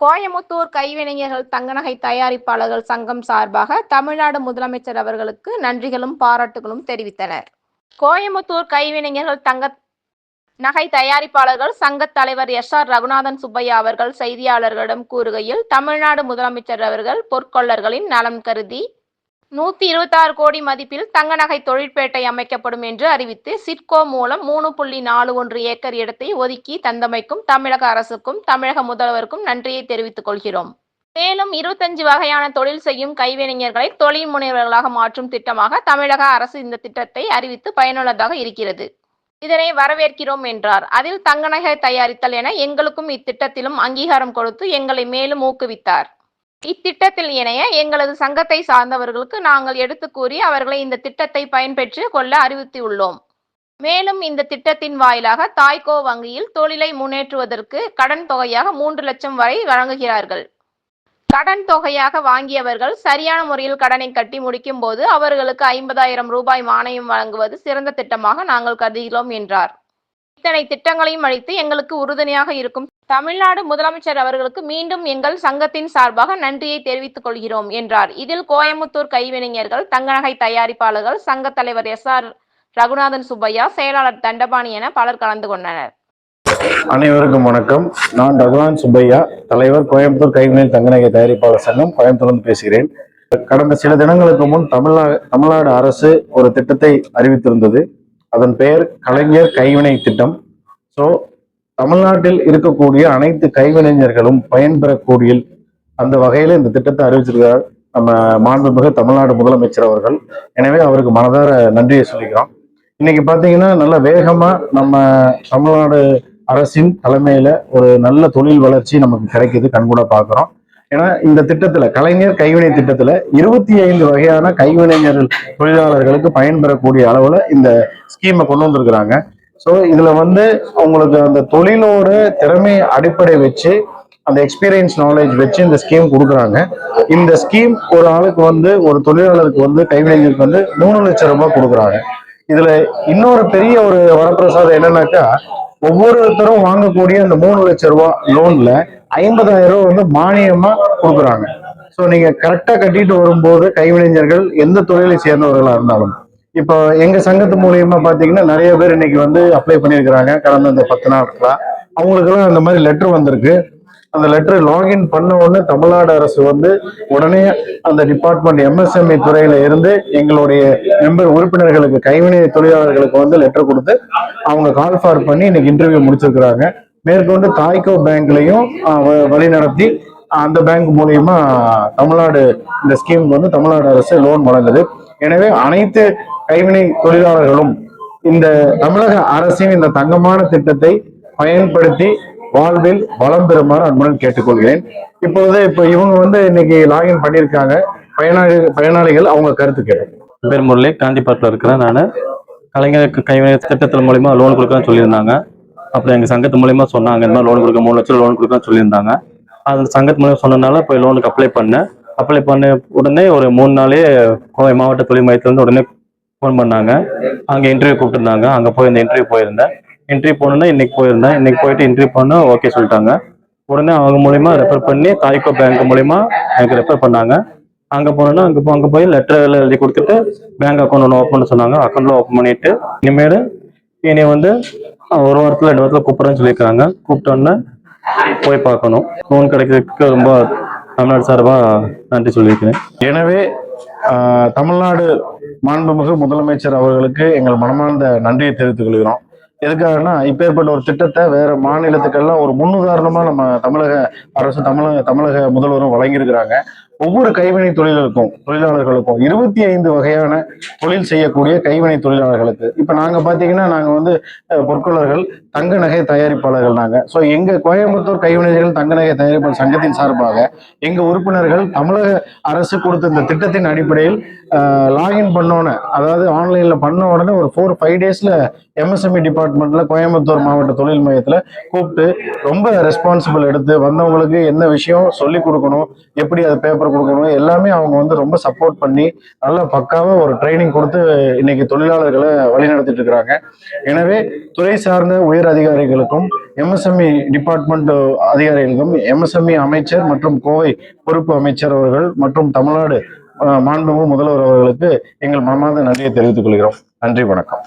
கோயமுத்தூர் கைவினைஞர்கள் தங்கநகை தயாரிப்பாளர்கள் சங்கம் சார்பாக தமிழ்நாடு முதலமைச்சர் அவர்களுக்கு நன்றிகளும் பாராட்டுகளும் தெரிவித்தனர். கோயமுத்தூர் கைவினைஞர்கள் தங்க நகை தயாரிப்பாளர்கள் சங்க தலைவர் எஸ் ஆர் ரகுநாதன் சுப்பையா அவர்கள் செய்தியாளர்களிடம் கூறுகையில் தமிழ்நாடு முதலமைச்சர் அவர்கள் பொற்கொள்ளர்களின் நலம் கருதி நூத்தி இருபத்தாறு கோடி மதிப்பில் தங்க நகை தொழிற்பேட்டை அமைக்கப்படும் என்று அறிவித்து சிட்கோ மூலம் மூணு புள்ளி நாலு ஒன்று ஏக்கர் இடத்தை ஒதுக்கி தந்தமைக்கும் தமிழக அரசுக்கும் தமிழக முதல்வருக்கும் நன்றியை தெரிவித்துக் கொள்கிறோம். மேலும் இருபத்தஞ்சு வகையான தொழில் செய்யும் கைவினைஞர்களை தொழில் முனைவர்களாக மாற்றும் திட்டமாக தமிழக அரசு இந்த திட்டத்தை அறிவித்து பயனுள்ளதாக இருக்கிறது. இதனை வரவேற்கிறோம் என்றார். அதில் தங்க நகை தயாரித்தல் என எங்களுக்கும் இத்திட்டத்திலும் அங்கீகாரம் கொடுத்து எங்களை மேலும் ஊக்குவித்தார். இத்திட்டத்தில் இணைய எங்களது சங்கத்தை சார்ந்தவர்களுக்கு நாங்கள் எடுத்து கூறி அவர்களை இந்த திட்டத்தை பயன்பெற்று கொள்ள அறிவுறுத்தியுள்ளோம். மேலும் இந்த திட்டத்தின் வாயிலாக தாய்கோ வங்கியில் தொழிலை முன்னேற்றுவதற்கு கடன் தொகையாக மூன்று லட்சம் வரை வழங்குகிறார்கள். கடன் தொகையாக வாங்கியவர்கள் சரியான முறையில் கடனை கட்டி முடிக்கும் போது அவர்களுக்கு ஐம்பதாயிரம் ரூபாய் மானியம் வழங்குவது சிறந்த திட்டமாக நாங்கள் கருதுகிறோம் என்றார். இத்தனை திட்டங்களையும் அளித்து எங்களுக்கு உறுதுணையாக இருக்கும் தமிழ்நாடு முதலமைச்சர் அவர்களுக்கு மீண்டும் எங்கள் சங்கத்தின் சார்பாக நன்றியை தெரிவித்துக் கொள்கிறோம் என்றார். இதில் கோயம்புத்தூர் கைவினைஞர்கள் தங்கநகை தயாரிப்பாளர்கள் சங்க தலைவர் எஸ் ஆர் ரகுநாதன் சுப்பையா செயலாளர் தண்டபாணி என பலர் கலந்து கொண்டனர். அனைவருக்கும் வணக்கம். நான் ரகுநாதன் சுப்பையா தலைவர் கோயம்புத்தூர் கைவினை தங்கநகை தயாரிப்பாளர் சங்கம் கோயம்புத்தூர்ந்து பேசுகிறேன். கடந்த சில தினங்களுக்கு முன் தமிழ்நாடு தமிழ்நாடு அரசு ஒரு திட்டத்தை அறிவித்திருந்தது. அதன் பெயர் கலைஞர் கைவினை திட்டம். ஸோ தமிழ்நாட்டில் இருக்கக்கூடிய அனைத்து கைவினைஞர்களும் பயன்பெறக்கூடிய அந்த வகையில் இந்த திட்டத்தை அறிவிச்சிருக்கிறார் நம்ம மாண்புமிகு தமிழ்நாடு முதலமைச்சர் அவர்கள். எனவே அவருக்கு மனதார நன்றியை சொல்லிக்கிறோம். இன்னைக்கு பார்த்தீங்கன்னா நல்ல வேகமா நம்ம தமிழ்நாடு அரசின் தலைமையில ஒரு நல்ல தொழில் வளர்ச்சி நமக்கு கிடைக்குது கண்கூட பார்க்குறோம். ஏன்னா இந்த திட்டத்துல கலைஞர் கைவினை திட்டத்துல இருபத்தி ஐந்து வகையான கைவினைஞர்கள் தொழிலாளர்களுக்கு பயன்பெறக்கூடிய அளவுல இந்த ஸ்கீமை கொண்டு வந்திருக்கிறாங்க. ஸோ இதுல வந்து உங்களுக்கு அந்த தொழிலோட திறமை அடிப்படை வச்சு அந்த எக்ஸ்பீரியன்ஸ் நாலேஜ் வச்சு இந்த ஸ்கீம் கொடுக்குறாங்க. இந்த ஸ்கீம் ஒரு ஆளுக்கு வந்து ஒரு தொழிலாளருக்கு வந்து கைவினைஞருக்கு வந்து மூணு லட்சம் ரூபாய் கொடுக்குறாங்க. இதுல இன்னொரு பெரிய ஒரு வரப்பிரசாதம் என்னன்னாக்கா ஒவ்வொருத்தரும் வாங்கக்கூடிய அந்த மூணு லட்சம் ரூபாய் லோன்ல ஐம்பதாயிரம் ரூபாய் வந்து மானியமா கொடுக்குறாங்க. ஸோ நீங்க கரெக்டா கட்டிட்டு வரும்போது கைவினைஞர்கள் எந்த தொழிலை சேர்ந்தவர்களா இருந்தாலும். இப்போ எங்க சங்கத்து மூலியமா பாத்தீங்கன்னா நிறைய பேர் இன்னைக்கு வந்து அப்ளை பண்ணியிருக்கிறாங்க. கடந்த அந்த பத்து நாட்களா. அவங்களுக்கெல்லாம் அந்த மாதிரி லெட்டர் வந்திருக்கு. அந்த லெட்டர் லாகின் பண்ண உடனே தமிழ்நாடு அரசு வந்து உடனே அந்த டிபார்ட்மெண்ட் எம்எஸ்எம்இ துறையில இருந்து எங்களுடைய மெம்பர் உறுப்பினர்களுக்கு கைவினை தொழிலாளர்களுக்கு வந்து லெட்டர் கொடுத்து அவங்க கால் ஃபார் பண்ணி இன்னைக்கு இன்டர்வியூ முடிச்சிருக்கிறாங்க. மேற்கொண்டு தாய்கோ பேங்க்லையும் வழி நடத்தி அந்த பேங்க் மூலியமா தமிழ்நாடு இந்த ஸ்கீமுக்கு வந்து தமிழ்நாடு அரசு லோன் வழங்குது. எனவே அனைத்து கைவினை தொழிலாளர்களும் இந்த தமிழக அரசின் இந்த தங்கமான திட்டத்தை பயன்படுத்தி வாழ்வில் வளம் பெறுமாறு அன்புடன் கேட்டுக்கொள்கிறேன். இப்பொழுது இப்போ இவங்க வந்து இன்னைக்கு லாகின் பண்ணியிருக்காங்க. பயனாளி பயனாளிகள் அவங்க கருத்து கேட்டு பேர் முரளி காந்திபாட்டில் இருக்கிறேன் நான். கலைஞருக்கு கைவினை திட்டத்தின் மூலிமா லோன் கொடுக்கலாம்னு சொல்லியிருந்தாங்க. அப்புறம் எங்கள் சங்கத்து மூலியமா சொன்னாங்க இந்த மாதிரி லோன் கொடுக்க மூணு லட்சம் லோன் கொடுக்கலாம்னு சொல்லியிருந்தாங்க. அது சங்கத்து மூலியமா சொன்னதுனால போய் லோனுக்கு அப்ளை பண்ணேன். அப்ளை பண்ண உடனே ஒரு மூணு நாளே கோவை மாவட்ட தொழில் மையத்துலேருந்து உடனே ஃபோன் பண்ணாங்க. அங்கே இன்டர்வியூ கூப்பிட்டுருந்தாங்க. அங்கே போய் இந்த இன்டர்வியூ போயிருந்தேன். என்ட்ரி போனோன்னா இன்னைக்கு போயிருந்தேன். இன்னைக்கு போயிட்டு என்ட்ரி பண்ண ஓகே சொல்லிட்டாங்க. உடனே அவங்க மூலியமா ரெஃபர் பண்ணி தாய்கோ பேங்க் மூலியமா எனக்கு ரெஃபர் பண்ணாங்க. அங்கே போனோன்னா அங்கே போய் அங்கே போய் லெட்டர் எழுதி கொடுத்துட்டு பேங்க் அக்கௌண்ட் ஒன்று ஓப்பன் சொன்னாங்க. அக்கௌண்ட்ல ஓப்பன் பண்ணிட்டு இனிமேல் இனி வந்து ஒரு வாரத்தில் ரெண்டு வாரத்தில் கூப்பிட்றேன்னு சொல்லியிருக்காங்க கூப்பிட்டோன்னே போய் பார்க்கணும். லோன் கிடைக்கிறதுக்கு ரொம்ப தமிழ்நாடு சார்பாக நன்றி சொல்லியிருக்கிறேன். எனவே தமிழ்நாடு மாண்புமிகு முதலமைச்சர் அவர்களுக்கு எங்கள் மனமார்ந்த நன்றியை தெரிவித்துக் கொள்கிறோம். எதுக்காகனா இப்பேற்பட்ட ஒரு திட்டத்தை வேற மாநிலத்துக்கெல்லாம் ஒரு முன்னுதாரணமா நம்ம தமிழக அரசு தமிழக தமிழக முதல்வரும் வழங்கியிருக்கிறாங்க. ஒவ்வொரு கைவினை தொழிலுக்கும் தொழிலாளர்களுக்கும் இருபத்தி ஐந்து வகையான தொழில் செய்யக்கூடிய கைவினை தொழிலாளர்களுக்கு. இப்போ நாங்கள் பார்த்தீங்கன்னா நாங்கள் வந்து பொற்கொள்ளர்கள் தங்க நகை தயாரிப்பாளர்கள் நாங்கள் ஸோ எங்கள் கோயம்புத்தூர் கைவினைஞர்கள் தங்க நகை தயாரிப்பாளர் சங்கத்தின் சார்பாக எங்கள் உறுப்பினர்கள் தமிழக அரசு கொடுத்த இந்த திட்டத்தின் அடிப்படையில் லாகின் பண்ணோன்னே அதாவது ஆன்லைனில் பண்ண உடனே ஒரு ஃபோர் ஃபைவ் டேஸில் எம்எஸ்எம்இ டிபார்ட்மெண்ட்டில் கோயம்புத்தூர் மாவட்ட தொழில் மையத்தில் கூப்பிட்டு ரொம்ப ரெஸ்பான்சிபிள் எடுத்து வந்தவங்களுக்கு என்ன விஷயம் சொல்லி கொடுக்கணும் எப்படி அதை பேப்பர் ஆர்டர் கொடுக்கணும். எல்லாமே அவங்க வந்து ரொம்ப சப்போர்ட் பண்ணி நல்லா பக்காவா ஒரு ட்ரைனிங் கொடுத்து இன்னைக்கு தொழிலாளர்களை வழிநடத்திட்டு இருக்கிறாங்க எனவே துறை சார்ந்த உயர் அதிகாரிகளுக்கும் எம்எஸ்எம்இ டிபார்ட்மெண்ட் அதிகாரிகளுக்கும் எம்எஸ்எம்இ அமைச்சர் மற்றும் கோவை பொறுப்பு அமைச்சர் அவர்கள் மற்றும் தமிழ்நாடு மாண்புமிகு முதல்வர் அவர்களுக்கு எங்கள் மனமார்ந்த நன்றியை தெரிவித்துக் கொள்கிறோம். நன்றி வணக்கம்.